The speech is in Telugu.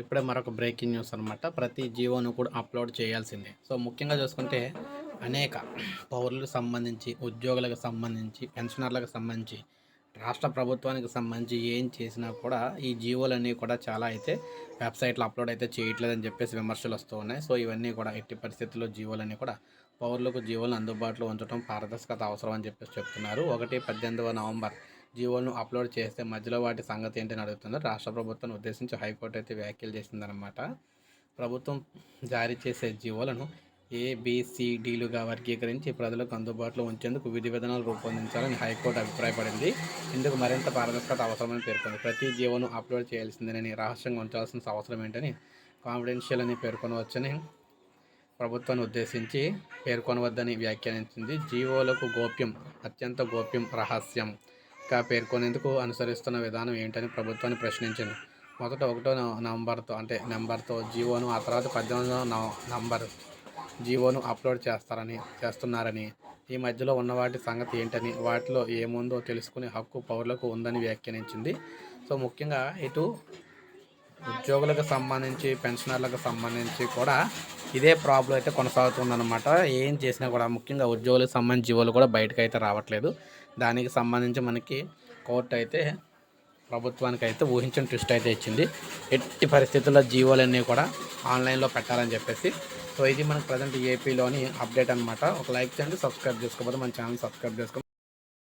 ఇప్పుడే మరొక బ్రేకింగ్ న్యూస్ అనమాట ప్రతి జీవోను కూడా అప్లోడ్ చేయాల్సిందే. సో ముఖ్యంగా చూసుకుంటే అనేక పౌరులకు సంబంధించి ఉద్యోగులకు సంబంధించి పెన్షనర్లకు సంబంధించి రాష్ట్ర ప్రభుత్వానికి సంబంధించి ఏం చేసినా కూడా ఈ జీవోలన్నీ కూడా చాలా అయితే వెబ్సైట్లో అప్లోడ్ అయితే చేయట్లేదని చెప్పేసి విమర్శలు వస్తూ ఉన్నాయి. సో ఇవన్నీ కూడా ఎట్టి పరిస్థితుల్లో జీవోలన్నీ కూడా పౌరులకు జీవోలను అందుబాటులో ఉంచడం పారదర్శకత అవసరం అని చెప్పేసి చెప్తున్నారు. ఒకటి పద్దెనిమిదవ నవంబర్ జీవోలను అప్లోడ్ చేస్తే మధ్యలో వాటి సంగతి ఏంటని అడుగుతున్నారు. రాష్ట్ర ప్రభుత్వాన్ని ఉద్దేశించి హైకోర్టు అయితే వ్యాఖ్యలు చేసిందనమాట ప్రభుత్వం జారీ చేసే జీవోలను ఏబిసిడీలుగా వర్గీకరించి ప్రజలకు అందుబాటులో ఉంచేందుకు విధి విధానాలు రూపొందించాలని హైకోర్టు అభిప్రాయపడింది. ఇందుకు మరింత పారదర్శకత అవసరమని పేర్కొంది. ప్రతి జీవోను అప్లోడ్ చేయాల్సిందేనని రహస్యంగా ఉంచాల్సిన అవసరం ఏంటని కాన్ఫిడెన్షియల్ అని పేర్కొనవచ్చని ప్రభుత్వాన్ని ఉద్దేశించి పేర్కొనవద్దని వ్యాఖ్యానించింది. జీవోలకు గోప్యం అత్యంత గోప్యం రహస్యం. ఇంకా పేర్కొనేందుకు అనుసరిస్తున్న విధానం ఏంటని ప్రభుత్వాన్ని ప్రశ్నించింది. మొదట ఒకటో నంబర్తో అంటే నెంబర్తో జీవోను ఆ తర్వాత పద్దెనిమిదో న- నంబర్ జీవోను అప్లోడ్ చేస్తారని చేస్తున్నారని ఈ మధ్యలో ఉన్న వాటి సంగతి ఏంటని వాటిలో ఏముందో తెలుసుకునే హక్కు పౌరులకు ఉందని వ్యాఖ్యానించింది. సో ముఖ్యంగా ఇటు ఉద్యోగులకు సంబంధించి పెన్షనర్లకు సంబంధించి కూడా ఇదే ప్రాబ్లం అయితే కొనసాగుతుందన్నమాట. ఏం చేసినా కూడా ముఖ్యంగా ఉద్యోగులకు సంబంధించి జీవోలు కూడా బయటకు అయితే రావట్లేదు. దానికి సంబంధించి మనకి కోర్టు అయితే ప్రభుత్వానికి అయితే ఊహించిన ట్విస్ట్ అయితే ఇచ్చింది. ఎట్టి పరిస్థితుల్లో జీవోలన్నీ కూడా ఆన్లైన్లో పెట్టాలని చెప్పేసి. సో ఇది మనకు ప్రజెంట్ ఏపీలోని అప్డేట్ అనమాట ఒక లైక్ చేయండి సబ్స్క్రైబ్ చేసుకోకపోతే మన ఛానల్ సబ్స్క్రైబ్ చేసుకోండి